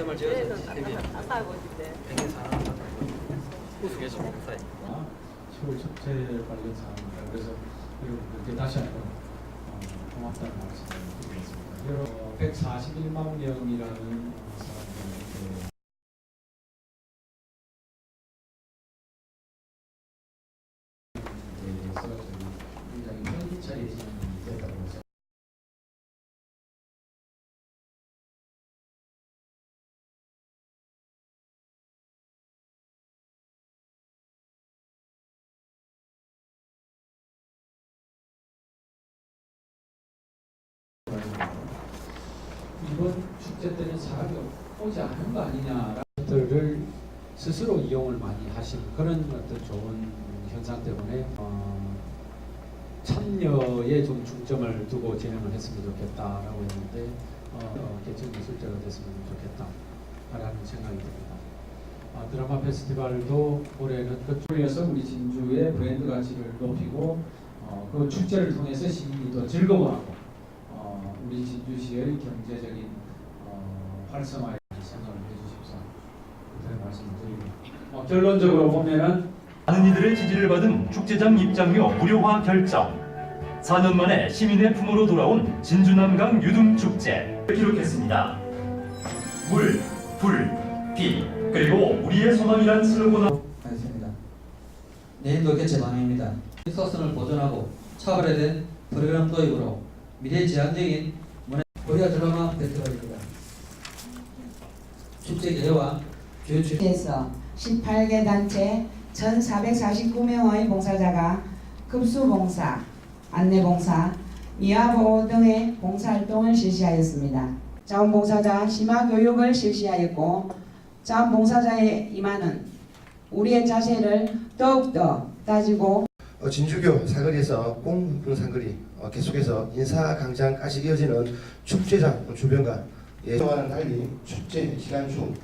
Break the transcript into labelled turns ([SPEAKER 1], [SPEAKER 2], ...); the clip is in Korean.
[SPEAKER 1] 생활 지어서 세계 백인 사람 우수계 좀 사이.
[SPEAKER 2] 10월 축제 관련 사항입니다. 그래서 여러분들께 다시 한번 어, 고맙다는 말씀을 드리겠습니다. 여러분, 어, 141만 명이라는 사람들에게 대해서 이번 축제 때는 사람이 오지 않은 거 아니냐라는 것들을 스스로 이용을 많이 하시는 그런 어떤 좋은 현상 때문에 어, 참여에 좀 중점을 두고 진행을 했으면 좋겠다라고 했는데 어, 어, 개천 미술제가 됐으면 좋겠다라는 생각이 듭니다. 아, 드라마 페스티벌도 올해는 그쪽에서 우리 진주의 브랜드 가치를 높이고 어, 그 축제를 통해서 시민이 더 즐거워하고 어, 우리 진주시의 경제적인 어, 활성화에 생각을 해주십사 그런 말씀을 드립니다. 어, 결론적으로 보면은
[SPEAKER 3] 많은 이들의 지지를 받은 축제장 입장료 무료화 결정. 4년 만에 시민의 품으로 돌아온 진주남강 유등축제 기록했습니다. 물, 불, 비, 그리고 우리의 소망이란 슬로건
[SPEAKER 4] 하겠습니다. 내일도 개최 방향입니다. 일사선을 보존하고 차별화된 프로그램 도입으로 미래 지향적인 문화 코리아 드라마 페스티벌입니다. 축제 개최와 교육
[SPEAKER 5] 에서 18개 단체 1,449명의 봉사자가 급수봉사, 안내봉사, 미화보호 등의 봉사활동을 실시하였습니다. 자원봉사자 심화교육을 실시하였고 자원봉사자에 임하는 우리의 자세를 더욱더 따지고
[SPEAKER 6] 어, 진주교 사거리에서 공흥상거리 어, 계속해서 인사강장까지 이어지는 축제장 주변과 예와는 달리 축제 기간 중